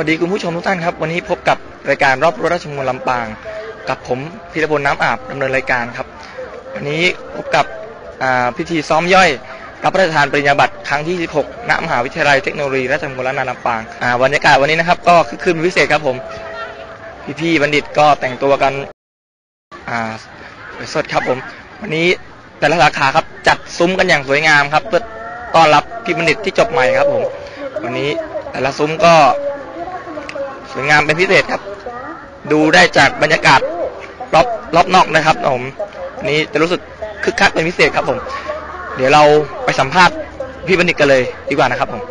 สวัสดีคุณผู้ชมทุกท่านครับ วันนี้พบกับรายการรอบรั้วราชมงลลำปาง กับผมพีรพลน้ำอาบดำเนินรายการครับ วันนี้พบกับพิธีซ้อมย่อย รับพระราชทานปริญญาบัตรครั้งที่ 16 ณ มหาวิทยาลัยเทคโนโลยีราชมงคลล้านนาลำปางบรรยากาศวันนี้นะครับ ก็คึกคืนเป็นพิเศษครับผมพี่ๆบัณฑิตก็แต่งตัวกันสดครับผม วันนี้แต่ละสาขาครับจัดซุ้มกันอย่างสวยงามครับเพื่อต้อนรับพี่บัณฑิตที่จบใหม่ครับผมวันนี้แต่ละซุ้มก็ สวยงามเป็นพิเศษครับ ดูได้จากบรรยากาศรอบรอบนอกนะครับผมนนี้จะรู้สึกคึกคักเป็นพิเศษครับผม เดี๋ยวเราไปสัมภาษณ์พี่บัณฑิตกันเลยดีกว่านะครับผม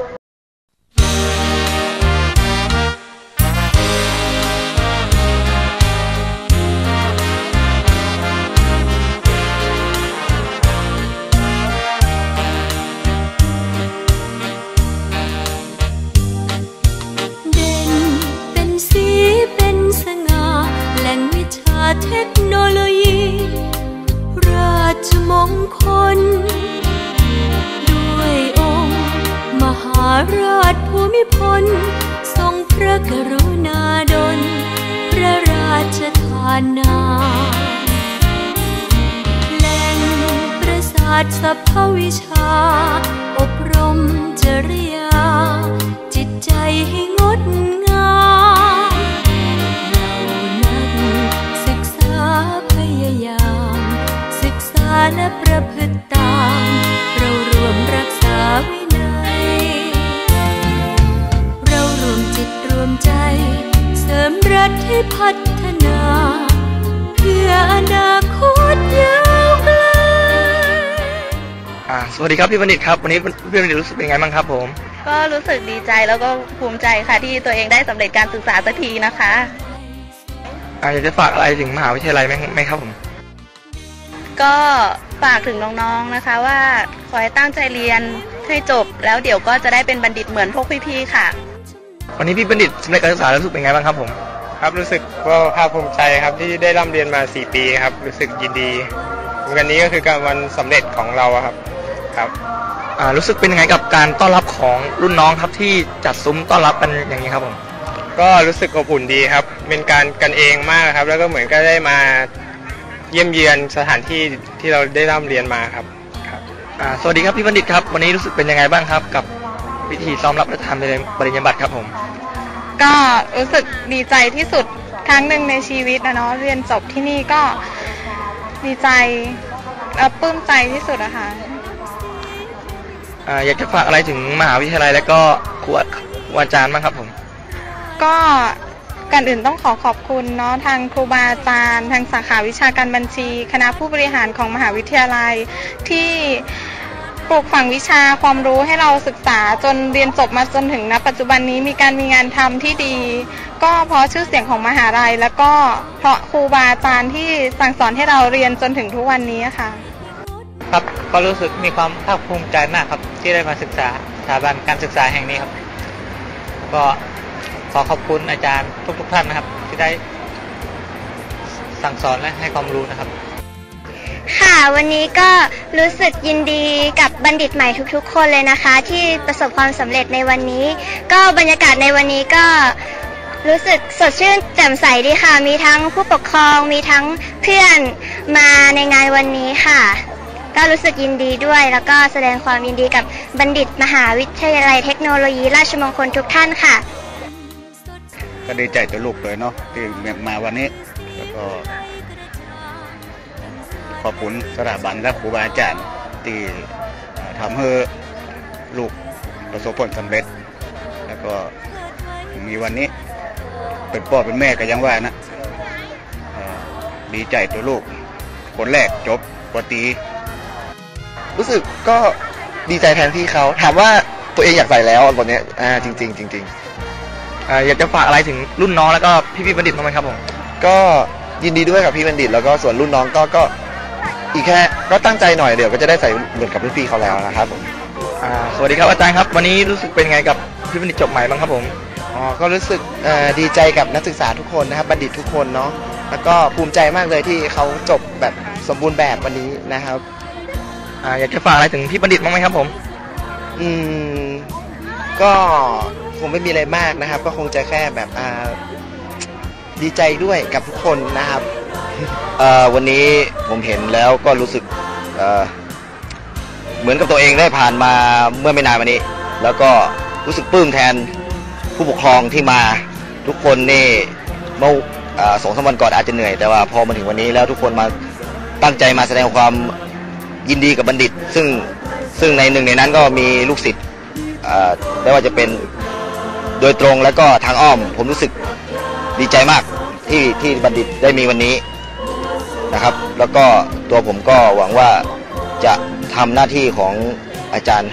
เทคโนโลยี ราชมงคล ด้วยองค์ มหาราชภูมิพล ทรงพระกรุณาดล พระราชทานนามแหล่งประสาทสรรพวิชา อบรมจริยา จิตใจให้งดงาม วัสดีครับพี่บัณฑิตครับวันนี้พี่บัณฑิตรู้สึกเป็นไงบ้างครับผม ก็รู้สึกดีใจแล้วก็ภูมิใจค่ะที่ตัวเองได้สำเร็จการศึกษาสักทีนะคะอ่าอยากจะฝากอะไรถึงมหาวิทยาลัยไหมไหมครับผม ก็ฝากถึงน้องๆนะคะว่าขอให้ตั้งใจเรียนให้จบ แล้วเดี๋ยวก็จะได้เป็นบัณฑิตเหมือนพวกพี่ๆค่ะ วันนี้พี่บัณฑิตสำเร็จการศึกษาแล้วรู้สึกเป็นไงบ้างครับผมครับรู้สึกก็ภาคภูมิใจครับที่ได้ร่ำเรียนมา 4 ปีครับรู้สึกยินดีวันนี้ก็คือการวันสำเร็จของเราอะครับ ครับอ่ารู้สึกเป็นยังไงกับการต้อนรับของรุ่นน้องครับที่จัดซุ้มต้อนรับกันอย่างนี้ครับผมก็รู้สึกอบอุ่นดีครับ เป็นการกันเองมากครับ แล้วก็เหมือนก็ได้มาเยี่ยมเยือนสถานที่ที่เราได้ร่ำเรียนมาครับครับอ่าสวัสดีครับพี่บัณฑิตครับ วันนี้รู้สึกเป็นยังไงบ้างครับ กับพิธีซ้อมรับพระราชทานปริญญาบัตรครับผม ก็รู้สึกดีใจที่สุดครั้งหนึ่งในชีวิตนะเนาะเรียนจบที่นี่ก็ดีใจเอ่อปลื้มใจที่สุดอะค่ะ อยากจะฝากอะไรถึงมหาวิทยาลัย และก็ครูครูอาจารย์บ้างครับผม ก็ก่อนอื่นต้องขอขอบคุณเนาะทางครูบาอาจารย์ ทางสาขาวิชาการบัญชี คณะผู้บริหารของมหาวิทยาลัย ที่ปลูกฝังวิชาความรู้ให้เราศึกษาจนเรียนจบมาจนถึงณปัจจุบันนี้มีการมีงานทำที่ดี ก็เพราะชื่อเสียงของมหาลัย แล้วก็เพราะครูบาอาจารย์ที่สั่งสอนให้เราเรียนจนถึงทุกวันนี้ค่ะ ครับก็รู้สึกมีความภาคภูมิใจมากครับ ที่ได้มาศึกษาสถาบันการศึกษาแห่งนี้ครับ ก็ขอขอบคุณอาจารย์ทุก ๆ ท่านนะครับ ที่ได้สั่งสอนและให้ความรู้นะครับ ค่ะวันนี้ก็รู้สึกยินดีกับบัณฑิตใหม่ทุกๆ คนเลยนะคะ ที่ประสบความสำเร็จในวันนี้ ก็บรรยากาศในวันนี้ก็รู้สึกสดชื่นแจ่มใสดีค่ะ มีทั้งผู้ปกครองมีทั้งเพื่อนมาในงานวันนี้ค่ะ ก็รู้สึกยินดีด้วย แล้วก็แสดงความยินดีกับบัณฑิตมหาวิทยาลัยเทคโนโลยีราชมงคลทุกท่านค่ะ ก็ดีใจตัวลูกเลยเนาะที่มาวันนี้แล้วก็ขอบคุณสถาบันและครูบาอาจารย์ที่ทำให้ลูกประสบผลสำเร็จ แล้วก็มีวันนี้เป็นพ่อเป็นแม่ก็ยังว่านะดีใจตัวลูก คนแรกจบปต รีรู้สึกก็ดีใจแทนพี่เขาถามว่าตัวเองอยากใส่แล้วตอนเนี้ยอ่าจริง ๆ จริงๆอ่าอยากจะฝากอะไรถึงรุ่นน้องแล้วก็พี่ๆบัณฑิตบ้างไหมครับผม ก็ยินดีด้วยกับพี่บัณฑิตแล้วก็ส่วนรุ่นน้องก็ก็อีกแค่ก็ตั้งใจหน่อยเดี๋ยวก็จะได้ใส่เหมือนกับรุ่นพี่เขาแล้วนะครับผม อ่าสวัสดีครับอาจารย์ครับ วันนี้รู้สึกเป็นไงกับพี่บัณฑิตจบใหม่บ้างครับผม อ๋อก็รู้สึกเอ่อดีใจกับนักศึกษาทุกคนนะครับบัณฑิตทุกคนเนาะแล้วก็ภูมิใจมากเลยที่เขาจบแบบสมบูรณ์แบบวันนี้นะครับ อ่าอยากจะฝากอะไรถึงพี่บัณฑิตบ้างไหมครับผม อืม ก็คงไม่มีอะไรมากนะครับ ก็คงจะแค่แบบอ่าดีใจด้วยกับทุกคนนะครับ เอ่อวันนี้ผมเห็นแล้วก็รู้สึกเอ่อเหมือนกับตัวเองได้ผ่านมาเมื่อไม่นานมานี้ แล้วก็รู้สึกปลื้มแทนผู้ปกครองที่มาทุกคนนี่เมื่อเอ่อสองสามวันก่อนอาจจะเหนื่อยแต่ว่าพอมาถึงวันนี้แล้วทุกคนมาตั้งใจมาแสดงความ ยินดีกับบัณฑิต ซึ่งซึ่งในหนึ่งในนั้นก็มีลูกศิษย์ไม่ว่าจะเป็นโดยตรงแล้วก็ทางอ้อม ผมรู้สึกดีใจมากที่ที่บัณฑิตได้มีวันนี้นะครับ แล้วก็ตัวผมก็หวังว่าจะทำหน้าที่ของอาจารย์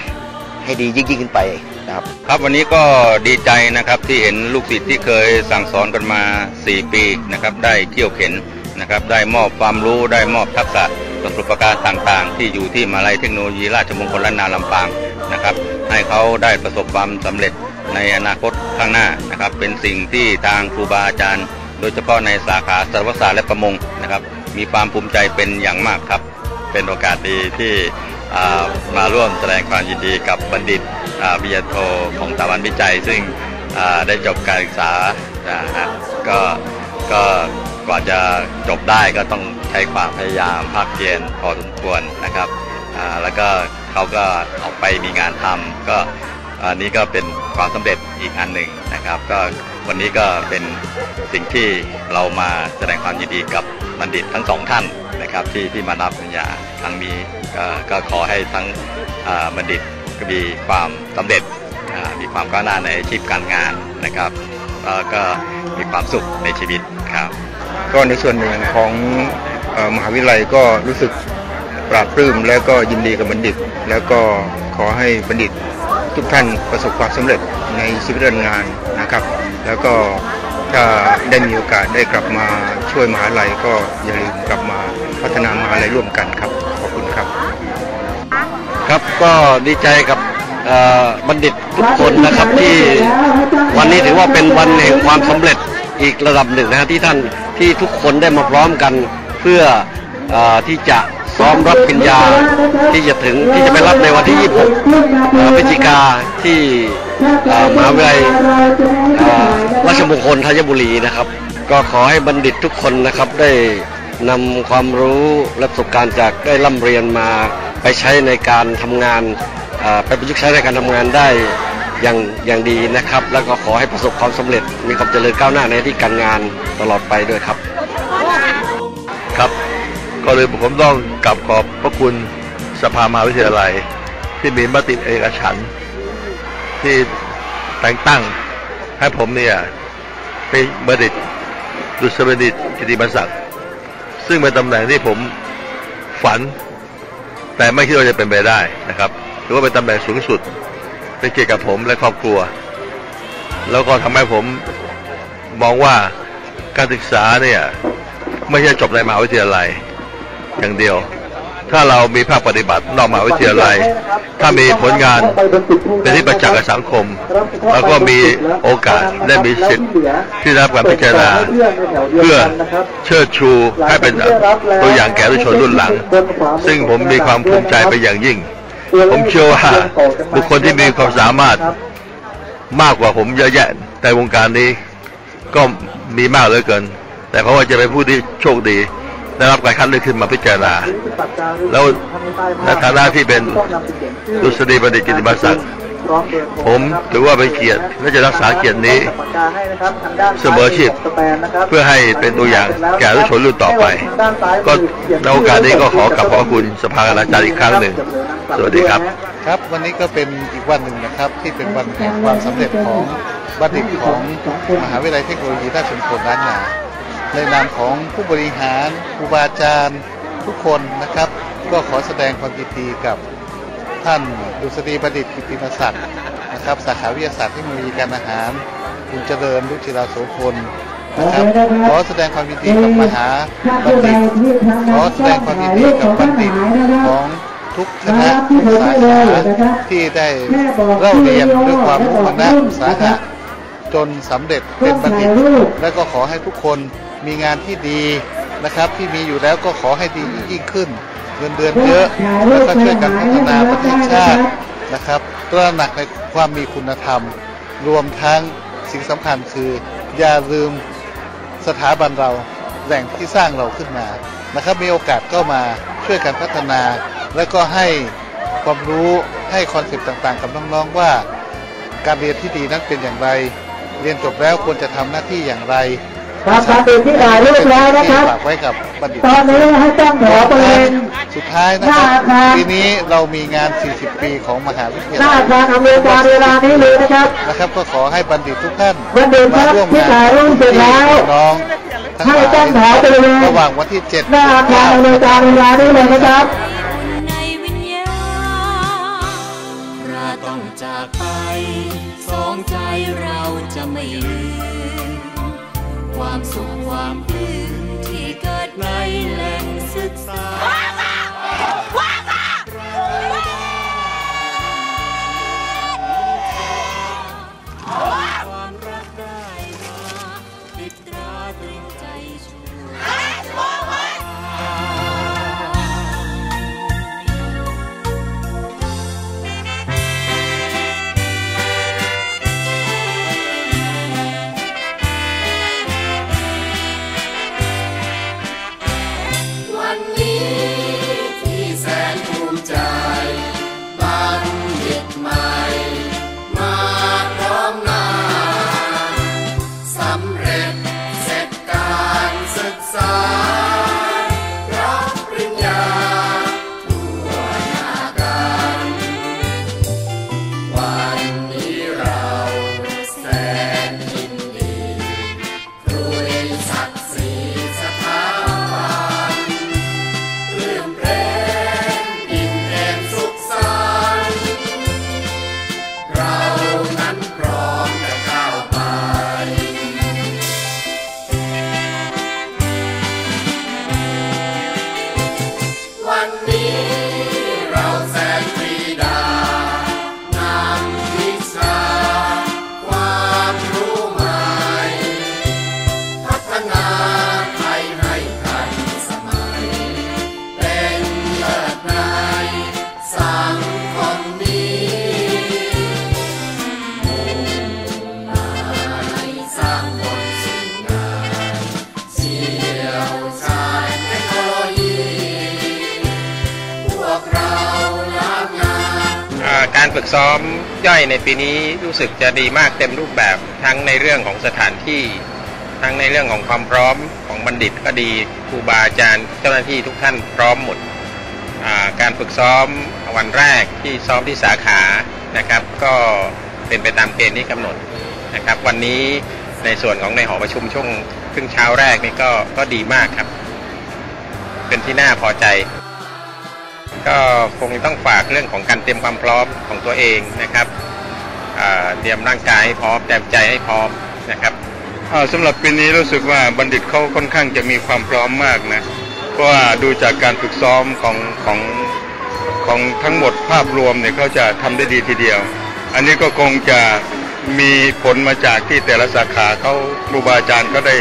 ให้ดียิ่งยิ่งขึ้นไปนะครับ ครับวันนี้ก็ดีใจนะครับที่เห็นลูกศิษย์ที่เคยสั่งสอนกันมา 4 ปีนะครับได้เขี่ยวเข็น นะครับได้มอบความรู้ได้มอบทักษะประสบการณ์ต่างๆ ที่อยู่ที่มาลัยเทคโนโลยีราชมงคลล้านนาลำปางนะครับ ให้เขาได้ประสบความสำเร็จในอนาคตข้างหน้านะครับ เป็นสิ่งที่ทางครูบาอาจารย์ โดยเฉพาะในสาขาสารวศาสตร์และประมงนะครับ มีความภูมิใจเป็นอย่างมากครับ เป็นโอกาสดีที่มาร่วมแสดงความยินดีกับบัณฑิตอ่าปริญญาโทของสถาบันวิจัย ซึ่งได้จบการศึกษาก็ก็ กว่าจะจบได้ก็ต้องใช้ความพยายามภาคเพียรพอสมควรนะครับแล้วก็เขาก็ออกไปมีงานทำก็อันนี้ก็เป็นความสำเร็จอีกอันหนึ่งนะครับ ก็วันนี้ก็เป็นสิ่งที่เรามาแสดงความยินดีกับบัณฑิตทั้งสองท่านนะครับ ที่ที่มารับปริญญาครั้งนี้ก็ขอให้ทั้งบัณฑิตก็มีความสำเร็จมีความก้าวหน้าในอาชีพการงานนะครับแล้วก็มีความสุขในชีวิตครับ ก็ในส่วนหนึ่งของอมหาวิทยาลัยก็รู้สึกปราบปลื้มและก็ยินดีกับบัณฑิต แล้วก็ขอให้บัณฑิตทุกท่านประสบความสำเร็จในชีวิตการงานนะครับ แล้วก็ถ้าได้มีโอกาสได้กลับมาช่วยมหาลัยก็อย่าลืมกลับมาพัฒนามหาลัยร่วมกันครับ ขอบคุณครับ ครับก็ดีใจกับบัณฑิตทุกคนนะครับที่วันนี้ถือว่าเป็นวันแห่งความสำเร็จอีกระดับหนึ่งนะที่ท่าน ที่ทุกคนได้มาพร้อมกันเพื่ออที่จะซ้อมรับปริญญาที่จะถึงที่จะไปรับในวันที่ 26พฤศจิกาที่มหาวิทยาลัยราชมงคลธัญบุรีนะครับ ก็ขอให้บัณฑิตทุกคนนะครับได้นำความรู้และประสบการณ์จากได้ร่ำเรียนมาไปใช้ในการทำงานไปประยุกต์ใช้ในการทำงานได้ อย่างอย่างดีนะครับ แล้วก็ขอให้ประสบความสำเร็จ มีความเจริญก้าวหน้าในที่การงานตลอดไปด้วยครับ ครับ ก็เลยผมต้องกลับขอบพระคุณสภามหาวิทยาลัย ที่มีมติเอกฉันที่แต่งตั้งให้ผมเนี่ยเป็นบัณฑิตดุษฎีบัณฑิตกิติมศักดิ์ซึ่งเป็นตำแหน่งที่ผมฝัน แต่ไม่คิดว่าจะเป็นไปได้นะครับถือว่าเป็นตำแหน่งสูงสุด เป็นเกียรติกับผมและครอบครัว แล้วก็ทำให้ผมมองว่าการศึกษาเนี่ยไม่ใช่จบในมหาวิทยาลัยอย่างเดียว ถ้าเรามีภาคปฏิบัตินอกมหาวิทยาลัย ถ้ามีผลงานเป็นที่ประจักษ์กับสังคม แล้วก็มีโอกาสและมีสิทธิ์ที่รับการพิจารณาเพื่อเชิดชูให้เป็นตัวอย่างแก่ผู้ชนรุ่นหลัง ซึ่งผมมีความภูมิใจเป็นอย่างยิ่ง ผมเชื่อว่าบุคคลที่มีความสามารถมากกว่าผมเยอะแยะในวงการนี้ ก็มีมากเหลือเกิน แต่เพราะว่าจะเป็นผู้ที่โชคดีได้รับการคัดเลือกขึ้นมาพิจารณา แล้วในฐานะที่เป็นดุษฎีบัณฑิตกิติมศักดิ์ ผมถือว่าเป็นเกียรติและจะรักษาเกียรตินี้เสมอชีพเพื่อให้เป็นตัวอย่างแก่ทุกชนรุ่นต่อไป ก็ในโอกาสนี้ก็ขอกราบขอบพระคุณสภาคณาจารย์อีกครั้งหนึ่ง สวัสดีครับ ครับ วันนี้ก็เป็นอีกวันหนึ่งนะครับ ที่เป็นวันแห่งความสำเร็จของบัณฑิตของมหาวิทยาลัยเทคโนโลยีราชมงคลล้านนาในนามของผู้บริหารครูบาอาจารย์ทุกคนนะครับ ก็ขอแสดงความยินดีกับ ท่านดุษฎีบัณฑิตกิติมศักดิ์นะครับ สาขาวิทยาศาสตร์เทคโนโลยีการอาหาร คุณเจริญรุจิราโสพลนะครับขอแสดงความยินดีกับมหาบัณฑิตขอแสดงความยินดีกับบัณฑิตของทุกคณะทุกสาขาที่ได้เล่าเรียนด้วยความมุ่งมั่นอุตสาหะจนสำเร็จเป็นบัณฑิต และก็ขอให้ทุกคนมีงานที่ดีนะครับ ที่มีอยู่แล้วก็ขอให้ดียิ่งขึ้น เงินเดือนเยอะแล้วก็ช่วยกันพัฒนาประเทศชาตินะครับตระหนักในความมีคุณธรรม รวมทั้งสิ่งสำคัญคืออย่าลืมสถาบันเราแหล่งที่สร้างเราขึ้นมานะครับมีโอกาสก็มาช่วยกันพัฒนา และก็ให้ความรู้ให้คอนเซปต์ต่างๆ กับน้องๆว่า การเรียนที่ดีนั้นเป็นอย่างไร เรียนจบแล้วควรจะทำหน้าที่อย่างไร ครับบัณฑิตที่ถ่ายรูปแล้วนะครับฝากไว้กับบัณฑิตตอนนี้ให้ตั้งแถวบริเวณสุดท้ายนะหคน้ารับอาคารปีนี้เรามีงาน 40 ปีของมหาวิทยาหน้าลัยอาคารอำนวยการเวลานี้เลยนะครับนะครับ ก็ขอให้บัณฑิตทุกท่านบัณฑิตคมารับร่วมที่งานถ่ายรูปเสร็จแล้วน้องทั้งหให้ลายตั้งแถวบริเวณระหว่างวันที่7หน้าอาคารอำนวยการเวลานี้เลยนะครับ การฝึกซ้อมย่อยในปีนี้รู้สึกจะดีมากเต็มรูปแบบทั้งในเรื่องของสถานที่ ทั้งในเรื่องของความพร้อมของบัณฑิตก็ดีครูบาอาจารย์เจ้าหน้าที่ทุกท่านพร้อมหมดการฝึกซ้อมวันแรกที่ซ้อมที่สาขานะครับ ก็เป็นไปตามเกณฑ์ที่กำหนดนะครับ วันนี้ในส่วนของในหอประชุมช่วงครึ่งเช้าแรกนี่ก็ก็ดีมากครับ เป็นที่น่าพอใจ ก็คงต้องฝากเรื่องของการเตรียมความพร้อมของตัวเองนะครับเตรียมร่างกายให้พร้อมเตรียมใจให้พร้อมนะครับอ่าสำหรับปีนี้รู้สึกว่าบัณฑิตเขาค่อนข้างจะมีความพร้อมมากนะเพราะว่าดูจากการฝึกซ้อมของของของทั้งหมดภาพรวมเนี่ยเขาจะทำได้ดีทีเดียว อันนี้ก็คงจะมีผลมาจากที่แต่ละสาขาเขาครูบาอาจารย์ก็ได้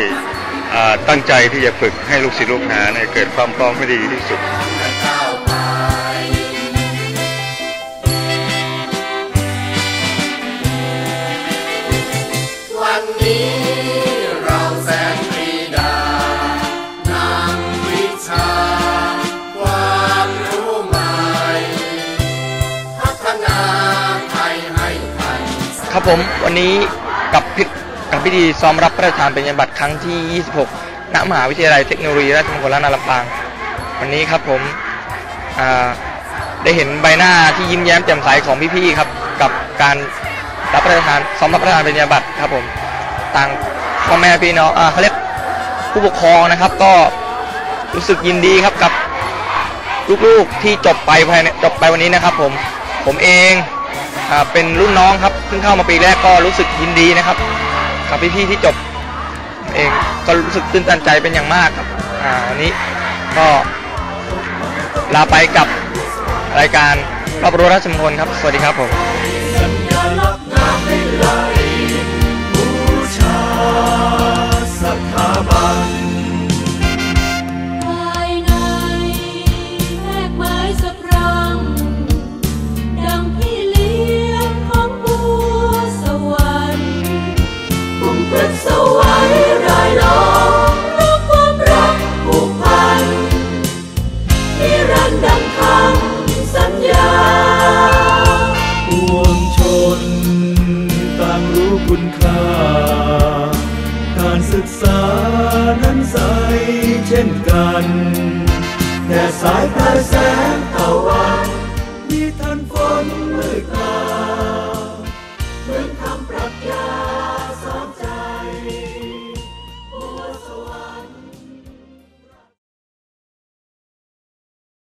ตั้งใจที่จะฝึกให้ลูกศิษย์ลูกหาเนี่ยเกิดความพร้อมให้ดีที่สุด ครับผมวันนี้กับพิกับพิธีซ้อมรับพระราชทานปริญญาบัตรครั้งที่ 26 ณ มหาวิทยาลัยเทคโนโลยีราชมงคลล้านนาลำปาง วันนี้ครับผมได้เห็นใบหน้าที่ยิ้มแย้มแจ่มใสของพี่ๆครับ กับการรับพระราชทานซ้อมรับพระราชทานปริญญาบัตรครับผม ต่างพ่อแม่พี่น้องอาเขาเรียกผู้ปกครองนะครับ ก็รู้สึกยินดีครับกับลูกๆที่จบไปภายในจบไปวันนี้นะครับ ผม ผมเอง เป็นรุ่นน้องครับเพิ่งเข้ามาปีแรกก็รู้สึกยินดีนะครับ กับพี่ๆที่จบเองก็รู้สึกตื่นตันใจเป็นอย่างมากครับอ่าวันนี้ก็ลาไปกับรายการรอบรู้ราชมงคลครับ สวัสดีครับผม แต่สายตาแสงตะวัน